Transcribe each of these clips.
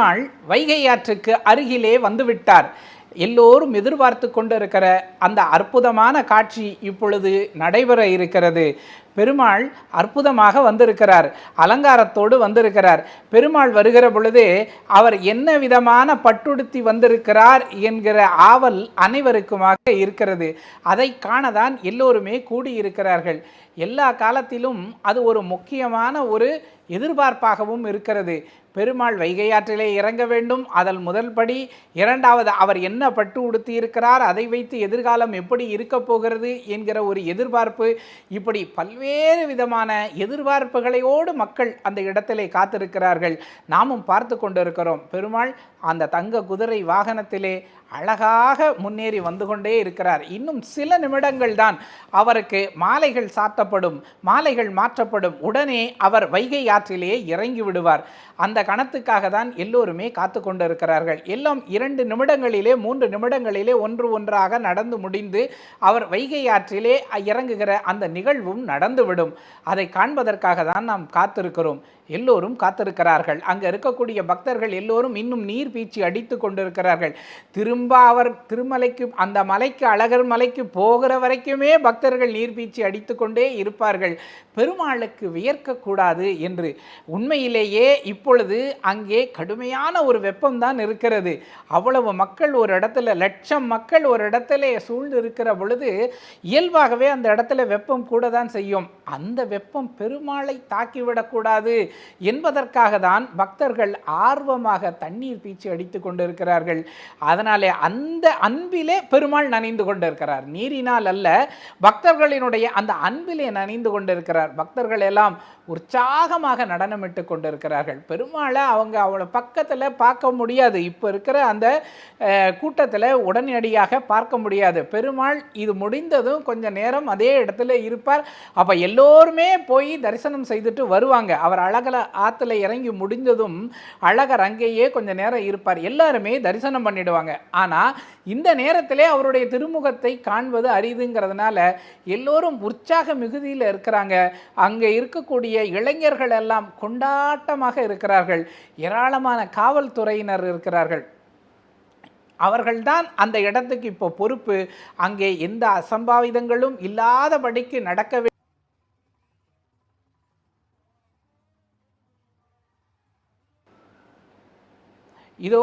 நாள் வைகை ஆற்றுக்கு அருகிலே வந்துவிட்டார். எல்லோரும் எதிர்பார்த்து கொண்டிருக்கிற அந்த அற்புதமான காட்சி இப்பொழுது நடைபெற இருக்கிறது. பெருமாள் அற்புதமாக வந்திருக்கிறார் அலங்காரத்தோடு வந்திருக்கிறார். பெருமாள் வருகிற பொழுது அவர் என்ன விதமான பட்டுடுத்தி வந்திருக்கிறார் என்கிற ஆவல் அனைவருக்குமாக இருக்கிறது. அதை காணதான் எல்லோருமே கூடியிருக்கிறார்கள். எல்லா காலத்திலும் அது ஒரு முக்கியமான ஒரு எதிர்பார்ப்பாகவும் இருக்கிறது. பெருமாள் வைகையாற்றிலே இறங்க வேண்டும். அதன் முதல் படி இரண்டாவது அவர் என்ன பட்டு உடுத்தி இருக்கிறார்? அதை வைத்து எதிர்காலம் எப்படி இருக்கப் போகிறது? என்கிற ஒரு எதிர்பார்ப்பு. இப்படி பல்வேறு விதமான எதிர்பார்ப்புகளையோடு மக்கள் அந்த இடத்திலே காத்திருக்கிறார்கள். நாமும் பார்த்து கொண்டிருக்கிறோம். பெருமாள் அந்த தங்க குதிரை வாகனத்திலே அழகாக முன்னேறி வந்து கொண்டே இருக்கிறார். இன்னும் சில நிமிடங்கள் தான் அவருக்கு மாலைகள் சாத்தப்படும். மாலைகள் மாற்றப்படும். உடனே அவர் வைகை ஆற்றிலே இறங்கி விடுவார். அந்த கணத்துக்காக தான் எல்லோருமே காத்து கொண்டிருக்கிறார்கள். எல்லாம் இரண்டு நிமிடங்களிலே மூன்று நிமிடங்களிலே ஒன்று ஒன்றாக நடந்து முடிந்து அவர் வைகை ஆற்றிலே இறங்குகிற அந்த நிகழ்வும் நடந்துவிடும். அதை காண்பதற்காக தான் நாம் காத்திருக்கிறோம். எல்லோரும் காத்திருக்கிறார்கள். அங்கே இருக்கக்கூடிய பக்தர்கள் எல்லோரும் இன்னும் நீர் பீச்சி அடித்து கொண்டிருக்கிறார்கள். திரும்ப அவர் திருமலைக்கு அந்த மலைக்கு அழகர் மலைக்கு போகிற வரைக்குமே பக்தர்கள் நீர் பீச்சி அடித்து கொண்டே இருப்பார்கள். பெருமாளுக்கு வியர்க்கக்கூடாது என்று. உண்மையிலேயே இப்பொழுது அங்கே கடுமையான ஒரு வெப்பம்தான் இருக்கிறது. அவ்வளவு மக்கள் ஒரு இடத்துல லட்சம் மக்கள் ஒரு இடத்துல சூழ்ந்து இருக்கிற பொழுது இயல்பாகவே அந்த இடத்துல வெப்பம் கூட தான் செய்யும். அந்த வெப்பம் பெருமாளை தாக்கிவிடக்கூடாது என்பதற்காக தான் பக்தர்கள் ஆர்வமாக தண்ணீர் பீச்சு அடித்து கொண்டிருக்கிறார்கள். அதனாலே அந்த அன்பிலே பெருமாள் நனைந்து கொண்டிருக்கிறார். நீரினால் அல்ல பக்தர்களினுடைய அந்த அன்பிலே நனைந்து கொண்டிருக்கிறார். பக்தர்கள் எல்லாம் உற்சாகமாக நடனமிட்டு கொண்டிருக்கிறார்கள். பெருமாளை அவங்க அவளை பக்கத்தில் பார்க்க முடியாது. இப்போ இருக்கிற அந்த கூட்டத்தில் உடனடியாக பார்க்க முடியாது. பெருமாள் இது முடிந்ததும் கொஞ்ச நேரம் அதே இடத்துல இருப்பார். அப்போ எல்லோருமே போய் தரிசனம் செய்துட்டு வருவாங்க. அவர் அழகல ஆற்றுல இறங்கி முடிந்ததும் அழகர் அங்கேயே கொஞ்சம் நேரம் இருப்பார். எல்லாருமே தரிசனம் பண்ணிடுவாங்க. ஆனால் இந்த நேரத்திலே அவருடைய திருமுகத்தை காண்பது அரிதுங்கிறதுனால எல்லோரும் உற்சாக மிகுதியில் இருக்கிறாங்க. அங்கே இருக்கக்கூடிய இளைஞர்கள் எல்லாம் கொண்டாட்டமாக இருக்கிறார்கள். ஏராளமான காவல்துறையினர் இருக்கிறார்கள். அவர்கள்தான் அந்த இடத்துக்கு இப்போ பொறுப்பு. அங்கே எந்த அசம்பாவிதங்களும் இல்லாதபடிக்கு நடக்க இதோ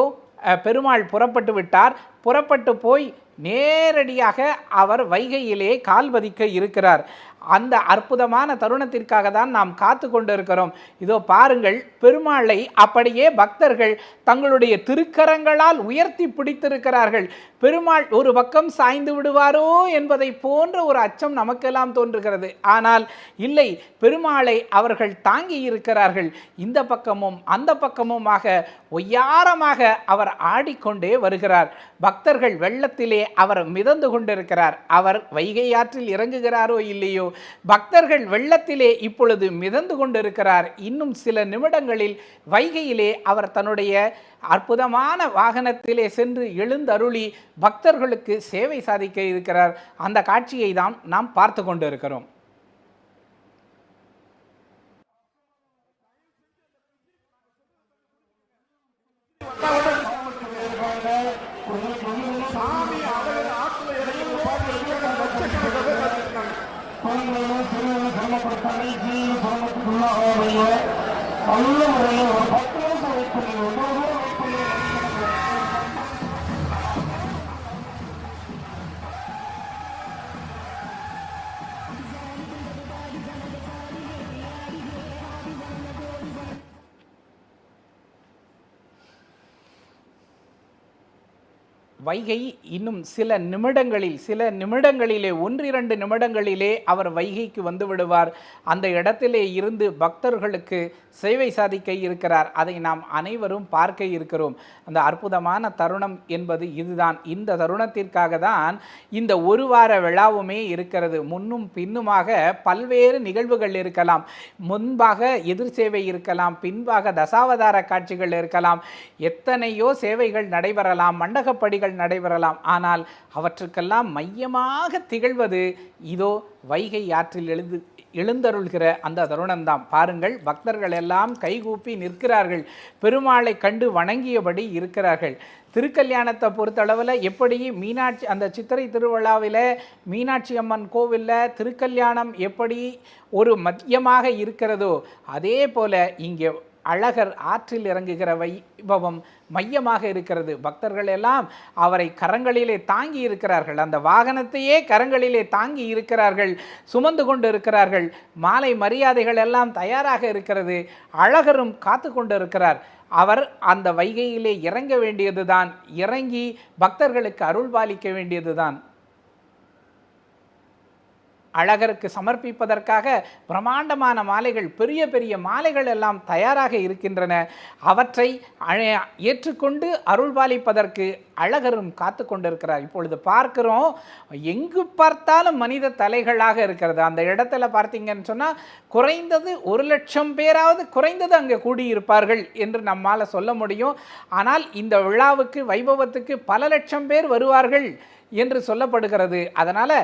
பெருமாள் புறப்பட்டு விட்டார். புறப்பட்டு போய் நேரடியாக அவர் வைகையிலே கால் பதிக்க இருக்கிறார். அந்த அற்புதமான தருணத்திற்காக தான் நாம் காத்து கொண்டிருக்கிறோம். இதோ பாருங்கள் பெருமாளை அப்படியே பக்தர்கள் தங்களுடைய திருக்கரங்களால் உயர்த்தி பிடித்திருக்கிறார்கள். பெருமாள் ஒரு பக்கம் சாய்ந்து விடுவாரோ என்பதை போன்ற ஒரு அச்சம் நமக்கெல்லாம் தோன்றுகிறது. ஆனால் இல்லை பெருமாளை அவர்கள் தாங்கி இருக்கிறார்கள். இந்த பக்கமும் அந்த பக்கமுமாக ஒய்யாரமாக அவர் ஆடிக்கொண்டே வருகிறார். பக்தர்கள் வெள்ளத்திலே அவர் மிதந்து கொண்டிருக்கிறார். அவர் வைகை ஆற்றில் இறங்குகிறாரோ இல்லையோ? பக்தர்கள் வெள்ளத்திலே இப்பொழுது மிதந்து கொண்டிருக்கிறார். இன்னும் சில நிமிடங்களில் வைகையிலே அவர் தன்னுடைய அற்புதமான வாகனத்திலே சென்று எழுந்தருளி பக்தர்களுக்கு சேவை சாதிக்க இருக்கிறார். அந்த காட்சியை தான் நாம் பார்த்து கொண்டிருக்கிறோம். சிரமத்துக்குள்ளாகாமைய நல்ல முறையில் ஒரு பத்து நிமிஷம் வெயிட் பண்ணி ஒவ்வொரு தூரம் வெயிட் பண்ணி வைகை இன்னும் சில நிமிடங்களில் சில நிமிடங்களிலே ஒன்றிரண்டு நிமிடங்களிலே அவர் வைகைக்கு வந்து விடுவார். அந்த இடத்திலே இருந்து பக்தர்களுக்கு சேவை சாதிக்க இருக்கிறார். அதை நாம் அனைவரும் பார்க்க இருக்கிறோம். அந்த அற்புதமான தருணம் என்பது இதுதான். இந்த தருணத்திற்காக தான் இந்த ஒரு வார விழாவுமே இருக்கிறது. முன்னும் பின்னுமாக பல்வேறு நிகழ்வுகள் இருக்கலாம். முன்பாக எதிர் சேவை இருக்கலாம். பின்பாக தசாவதார காட்சிகள் இருக்கலாம். எத்தனையோ சேவைகள் நடைபெறலாம். மண்டகப்படிகள் நடைபெறலாம். ஆனால் அவற்றுக்கெல்லாம் மையமாக திகழ்வது இதோ வைகை ஆற்றில் எழுது எழுந்தருள்கிற அந்த தருணம்தான். பாருங்கள் பக்தர்கள் எல்லாம் கைகூப்பி நிற்கிறார்கள். பெருமாளை கண்டு வணங்கியபடி இருக்கிறார்கள். திருக்கல்யாணத்தை பொறுத்தளவில் எப்படி மீனாட்சி அந்த சித்திரை திருவிழாவில் மீனாட்சி அம்மன் கோவிலில் திருக்கல்யாணம் எப்படி ஒரு மத்தியமாக இருக்கிறதோ அதே போல இங்கே அழகர் ஆற்றில் இறங்குகிற வைபவம் மையமாக இருக்கிறது. பக்தர்கள் எல்லாம் அவரை கரங்களிலே தாங்கி இருக்கிறார்கள். அந்த வாகனத்தையே கரங்களிலே தாங்கி இருக்கிறார்கள். சுமந்து கொண்டு இருக்கிறார்கள். மாலை மரியாதைகள் எல்லாம் தயாராக இருக்கிறது. அழகரும் காத்து கொண்டு இருக்கிறார் அவர் அந்த வைகையிலே இறங்க வேண்டியதுதான். இறங்கி பக்தர்களுக்கு அருள் பாலிக்க வேண்டியதுதான். அழகருக்கு சமர்ப்பிப்பதற்காக பிரம்மாண்டமான மாலைகள் பெரிய பெரிய மாலைகள் எல்லாம் தயாராக இருக்கின்றன. அவற்றை அழ- ஏற்றுக்கொண்டு அருள்பாலிப்பதற்கு அழகரும் காத்து கொண்டிருக்கிறார். இப்பொழுது பார்க்கிறோம் எங்கு பார்த்தாலும் மனித தலைகளாக இருக்கிறது. அந்த இடத்துல பார்த்தீங்கன்னு சொன்னால் குறைந்தது ஒரு லட்சம் பேராவது குறைந்தது அங்கே கூடியிருப்பார்கள் என்று நம்மால் சொல்ல முடியும். ஆனால் இந்த விழாவுக்கு வைபவத்துக்கு பல லட்சம் பேர் வருவார்கள். என்று சொல்லப்படுகிறது. அதனால்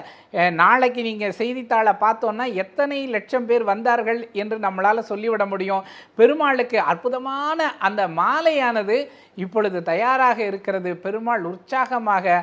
நாளைக்கு நீங்கள் செய்தித்தாளை பார்த்தோன்னா எத்தனை லட்சம் பேர் வந்தார்கள் என்று நம்மளால் சொல்லிவிட முடியும். பெருமாளுக்கு அற்புதமான அந்த மாலையானது இப்பொழுது தயாராக இருக்கிறது. பெருமாள் உற்சாகமாக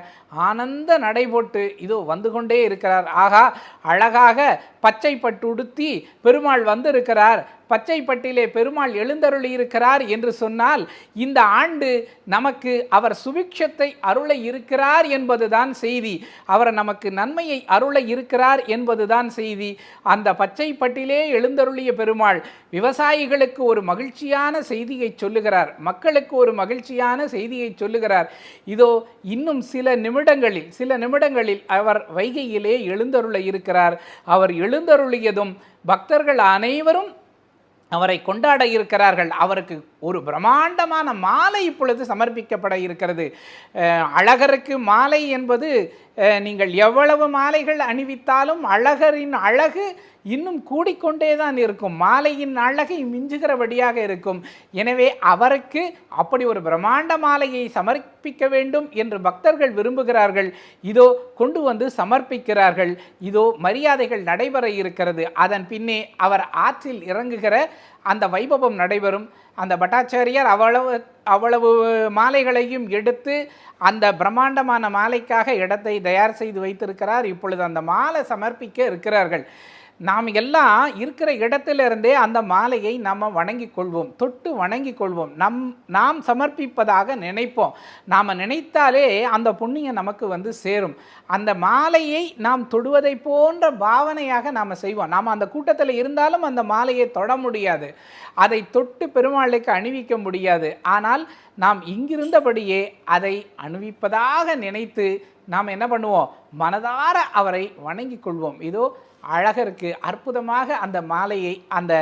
ஆனந்த நடைபோட்டு இதோ வந்து கொண்டே இருக்கிறார். ஆகா அழகாக பச்சை பட்டு உடுத்தி பெருமாள் வந்திருக்கிறார். பச்சைப்பட்டிலே பெருமாள் எழுந்தருளி இருக்கிறார் என்று சொன்னால் இந்த ஆண்டு நமக்கு அவர் சுபிக்ஷத்தை அருள இருக்கிறார் என்பதுதான் செய்தி. அவர் நமக்கு நன்மையை அருள இருக்கிறார் என்பதுதான் செய்தி. அந்த பச்சைப்பட்டிலே எழுந்தருளிய பெருமாள் விவசாயிகளுக்கு ஒரு மகிழ்ச்சியான செய்தியை சொல்லுகிறார். மக்களுக்கு ஒரு மகிழ்ச்சியான செய்தியை சொல்லுகிறார். இதோ இன்னும் சில நிமிடங்களில் சில நிமிடங்களில் அவர் வைகையிலே எழுந்தருள இருக்கிறார். அவர் எழுந்தருளியதும் பக்தர்கள் அனைவரும் அவரை கொண்டாட இருக்கிறார்கள் அவருக்கு ஒரு பிரம்மாண்டமான மாலை இப்பொழுது சமர்ப்பிக்கப்பட இருக்கிறது. அழகருக்கு மாலை என்பது நீங்கள் எவ்வளவு மாலைகள் அணிவித்தாலும் அழகரின் அழகு இன்னும் கூடிக்கொண்டே தான் இருக்கும். மாலையின் அழகை மிஞ்சுகிறபடியாக இருக்கும். எனவே அவருக்கு அப்படி ஒரு பிரம்மாண்ட மாலையை சமர்ப்பிக்க வேண்டும் என்று பக்தர்கள் விரும்புகிறார்கள். இதோ கொண்டு வந்து சமர்ப்பிக்கிறார்கள். இதோ மரியாதைகள் நடைபெற இருக்கிறது. அதன் பின்னே அவர் ஆற்றில் இறங்குகிற அந்த வைபவம் நடைபெறும். அந்த பட்டாச்சாரியார் அவ்வளவு அவ்வளவு மாலைகளையும் எடுத்து அந்த பிரம்மாண்டமான மாலைக்காக இடத்தை தயார் செய்து வைத்திருக்கிறார். இப்பொழுது அந்த மாலை சமர்ப்பிக்க இருக்கிறார்கள். நாம் எல்லாம் இருக்கிற இடத்திலிருந்தே அந்த மாலையை நம்ம வணங்கிக் கொள்வோம் தொட்டு வணங்கிக் கொள்வோம் நம் நாம் சமர்ப்பிப்பதாக நினைப்போம். நாம் நினைத்தாலே அந்த புண்ணியம் நமக்கு வந்து சேரும். அந்த மாலையை நாம் தொடுவதை போன்ற பாவனையாக நாம் செய்வோம். நாம் அந்த கூட்டத்தில் இருந்தாலும் அந்த மாலையை தொட முடியாது. அதை தொட்டு பெருமாளுக்கு அணிவிக்க முடியாது. ஆனால் நாம் இங்கிருந்தபடியே அதை அணிவிப்பதாக நினைத்து நாம் என்ன பண்ணுவோம்? மனதார அவரை வணங்கிக் கொள்வோம் இதோ அழகருக்கு அற்புதமாக அந்த மாலையை அந்த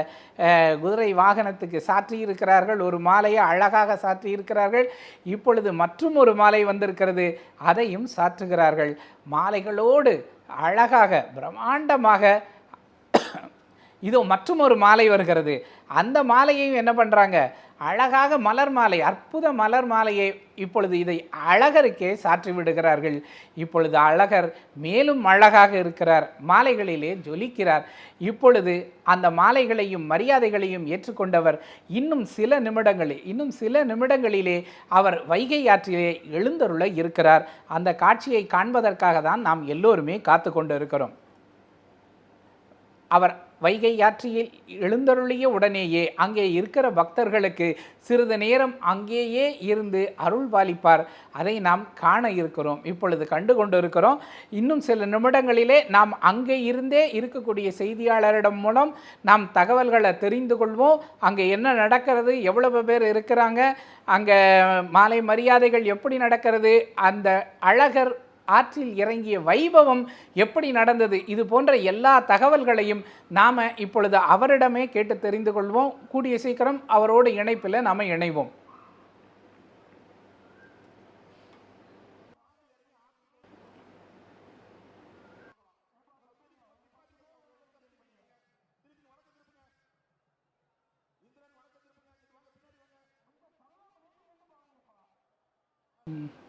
குதிரை வாகனத்துக்கு சாற்றியிருக்கிறார்கள். ஒரு மாலையை அழகாக சாற்றியிருக்கிறார்கள். இப்பொழுது மற்றும் ஒரு மாலை வந்திருக்கிறது. அதையும் சாற்றுகிறார்கள். மாலைகளோடு அழகாக பிரம்மாண்டமாக இதோ மற்றும் ஒரு மாலை வருகிறது. அந்த மாலையையும் என்ன பண்ணுறாங்க அழகாக மலர் மாலை அற்புத மலர் மாலையை இப்பொழுது இதை அழகருக்கே சாற்றி விடுகிறார்கள். இப்பொழுது அழகர் மேலும் அழகாக இருக்கிறார் மாலைகளிலே ஜொலிக்கிறார். இப்பொழுது அந்த மாலைகளையும் மரியாதைகளையும் ஏற்றுக்கொண்டவர் இன்னும் சில நிமிடங்களில் இன்னும் சில நிமிடங்களிலே அவர் வைகை ஆற்றிலே எழுந்தருள இருக்கிறார். அந்த காட்சியை காண்பதற்காக தான் நாம் எல்லோருமே காத்து கொண்டு இருக்கிறோம். அவர் வைகை ஆற்றியில் எழுந்தருளிய உடனேயே அங்கே இருக்கிற பக்தர்களுக்கு சிறிது நேரம் அங்கேயே இருந்து அருள் பாலிப்பார். அதை நாம் காண இருக்கிறோம். இப்பொழுது கண்டு கொண்டு இருக்கிறோம் இன்னும் சில நிமிடங்களிலே நாம் அங்கே இருந்தே இருக்கக்கூடிய செய்தியாளரிடம் மூலம் நாம் தகவல்களை தெரிந்து கொள்வோம். அங்கே என்ன நடக்கிறது? எவ்வளவு பேர் இருக்கிறாங்க? அங்கே மாலை மரியாதைகள் எப்படி நடக்கிறது? அந்த அழகர் ஆற்றில் இறங்கிய வைபவம் எப்படி நடந்தது இது போன்ற எல்லா தகவல்களையும் நாம் இப்பொழுது அவரிடமே கேட்டு தெரிந்து கொள்வோம் கூடிய சீக்கிரம் அவரோடு இணைப்பில் நாம் இணைவோம் Mm-hmm.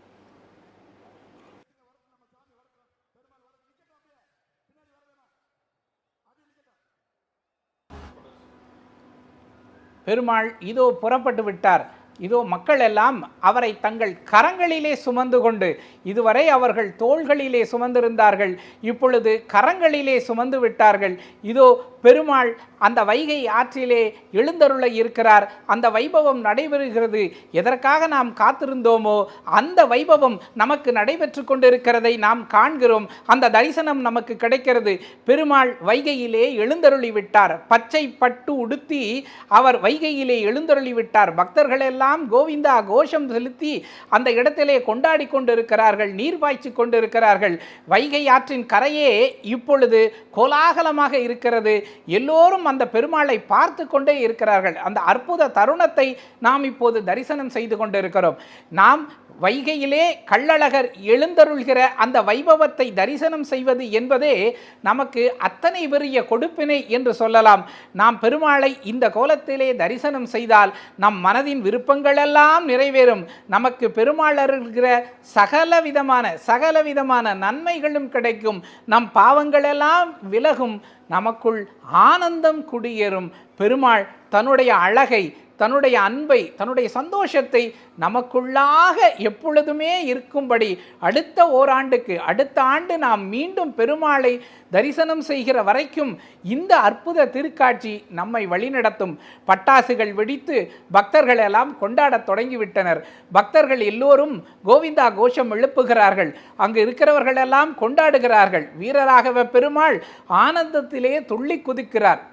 பெருமாள் இதோ புறப்பட்டு விட்டார். இதோ மக்கள் எல்லாம் அவரை தங்கள் கரங்களிலே சுமந்து கொண்டு இதுவரை அவர்கள் தோள்களிலே சுமந்திருந்தார்கள். இப்பொழுது கரங்களிலே சுமந்து விட்டார்கள். இதோ பெருமாள் அந்த வைகை ஆற்றிலே எழுந்தருள இருக்கிறார். அந்த வைபவம் நடைபெறுகிறது. எதற்காக நாம் காத்திருந்தோமோ அந்த வைபவம் நமக்கு நடைபெற்று கொண்டிருக்கிறதை நாம் காண்கிறோம். அந்த தரிசனம் நமக்கு கிடைக்கிறது. பெருமாள் வைகையிலே எழுந்தருளி விட்டார். பச்சை பட்டு உடுத்தி அவர் வைகையிலே எழுந்தருளி விட்டார். பக்தர்கள் எல்லாம் கோவிந்தா கோஷம் செலுத்தி அந்த இடத்திலே கொண்டாடி கொண்டிருக்கிறார்கள் நீர் பாய்ச்சி கொண்டிருக்கிறார்கள். வைகை ஆற்றின் கரையே இப்பொழுது கோலாகலமாக இருக்கிறது. எல்லோரும் அந்த பெருமாளை பார்த்து கொண்டே இருக்கிறார்கள். அந்த அற்புத தருணத்தை நாம் இப்போது தரிசனம் செய்து கொண்டிருக்கிறோம். நாம் வைகையிலே கள்ளழகர் எழுந்தருள்கிற அந்த வைபவத்தை தரிசனம் செய்வது என்பதே நமக்கு அத்தனை பெரிய கொடுப்பினை என்று சொல்லலாம். நாம் பெருமாளை இந்த கோலத்திலே தரிசனம் செய்தால் நம் மனதின் விருப்பங்களெல்லாம் நிறைவேறும். நமக்கு பெருமாள் அருள்கிற சகல விதமான சகல விதமான நன்மைகளும் கிடைக்கும். நம் பாவங்களெல்லாம் விலகும். நமக்குள் ஆனந்தம் குடியேறும். பெருமாள் தன்னுடைய அழகை தன்னுடைய அன்பை தன்னுடைய சந்தோஷத்தை நமக்குள்ளாக எப்பொழுதுமே இருக்கும்படி அடுத்த ஓராண்டுக்கு அடுத்த ஆண்டு நாம் மீண்டும் பெருமாளை தரிசனம் செய்கிற வரைக்கும் இந்த அற்புத திருக்காட்சி நம்மை வழிநடத்தும். பட்டாசுகள் வெடித்து பக்தர்கள் எல்லாம் கொண்டாடத் தொடங்கிவிட்டனர். பக்தர்கள் எல்லோரும் கோவிந்தா கோஷம் எழுப்புகிறார்கள். அங்கு இருக்கிறவர்கள் எல்லாம் கொண்டாடுகிறார்கள். வீரராகவ பெருமாள் ஆனந்தத்திலே துள்ளி குதிக்கிறார்.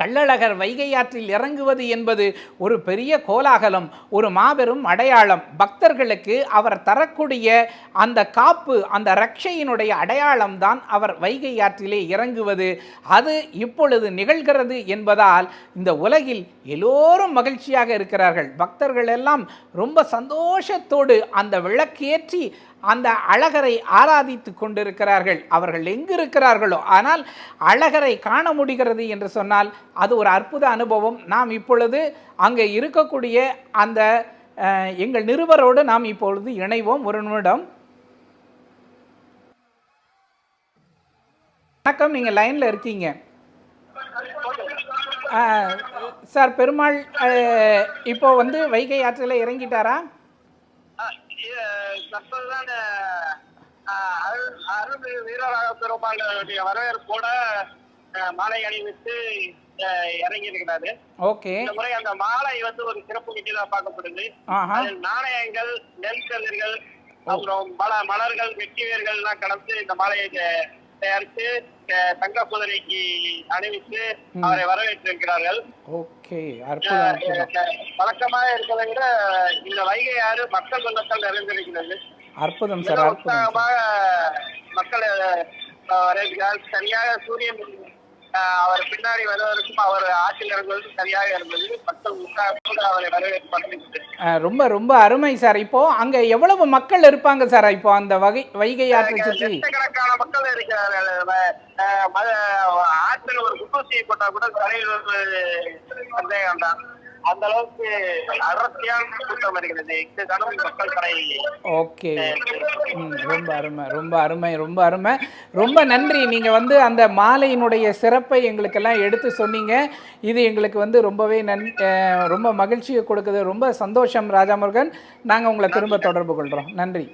கள்ளழகர் வைகை ஆற்றில் இறங்குவது என்பது ஒரு பெரிய கோலாகலம் ஒரு மாபெரும் அடையாளம். பக்தர்களுக்கு அவர் தரக்கூடிய அந்த காப்பு அந்த ரக்ஷையினுடைய அடையாளம் தான் அவர் வைகை ஆற்றிலே இறங்குவது. அது இப்பொழுது நிகழ்கிறது என்பதால் இந்த உலகில் எல்லோரும் மகிழ்ச்சியாக இருக்கிறார்கள். பக்தர்கள் எல்லாம் ரொம்ப சந்தோஷத்தோடு அந்த விளக்கேற்றி அந்த அழகரை ஆராதித்து கொண்டிருக்கிறார்கள். அவர்கள் எங்கு இருக்கிறார்களோ ஆனால் அழகரை காண முடிகிறது என்று சொன்னால் அது ஒரு அற்புத அனுபவம். நாம் இப்பொழுது அங்கே இருக்கக்கூடிய அந்த எங்கள் நிருபரோடு நாம் இப்பொழுது இணைவோம். ஒரு நிமிடம். வணக்கம் நீங்கள் லைனில் இருக்கீங்க. சார் பெருமாள் இப்போ வந்து வைகை ஆற்றில் இறங்கிட்டாரா? தற்போதுதான் அஹ், அருள் அருள் வீரராக பெருமாளுடைய வரவேற்போட அஹ், மாலை அணிவித்து இறங்கி இருக்கிறாரு ஓகே. இந்த முறை அந்த மாலை வந்து ஒரு சிறப்பு நிகழ்வா பார்க்கப்படுது. அதில் நாணயங்கள் நெல் கதிர்கள் அப்புறம் பல மலர்கள் வெற்றிவேர்கள் எல்லாம் கலந்து இந்த மாலையை தயாரித்து தங்க குதிரைக்கு அணிவித்து அவரை வரவேற்றிருக்கிறார்கள். வழக்கமாக இருக்கிறதை விட இந்த வைகை ஆறு மக்கள் வெள்ளத்தால் நிறைந்திருக்கிறது. அற்புதம் சார் மக்கள் அஹ், வரவேற்கிறார். சரியாக சூரியன் அவர் பின்னாடி வருவதற்கும் அவர் ஆட்சியில் இறங்குவதற்கும் சரியாக இருந்தது. மக்கள் உற்சாகத்தோடு அவரை வரவேற்பு ரொம்ப ரொம்ப அருமை சார். இப்போ அங்க எவ்வளவு மக்கள் இருப்பாங்க சார்? இப்போ அந்த வகை வைகை ஆற்றை சுற்றி. லட்சக்கணக்கான மக்கள் இருக்கிறார்கள். ஆற்றில் ஒரு குண்டூசி போட்டா கூட கரையில் ஒரு சந்தேகம் தான். அந்த அளவுக்கு அடர்த்தியான கூட்டம் இருக்கிறது. மக்கள் கடை ஓகே. ரொம்ப அருமை ரொம்ப அருமை ரொம்ப அருமை. ரொம்ப நன்றி. நீங்க வந்து அந்த மாலையினுடைய சிறப்பை எங்களுக்கெல்லாம் எடுத்து சொன்னீங்க. இது எங்களுக்கு வந்து ரொம்பவே நன் ரொம்ப மகிழ்ச்சியை கொடுக்குது. ரொம்ப சந்தோஷம் ராஜாமுருகன் நாங்க உங்களை திரும்ப தொடர்பு கொள்றோம். நன்றி.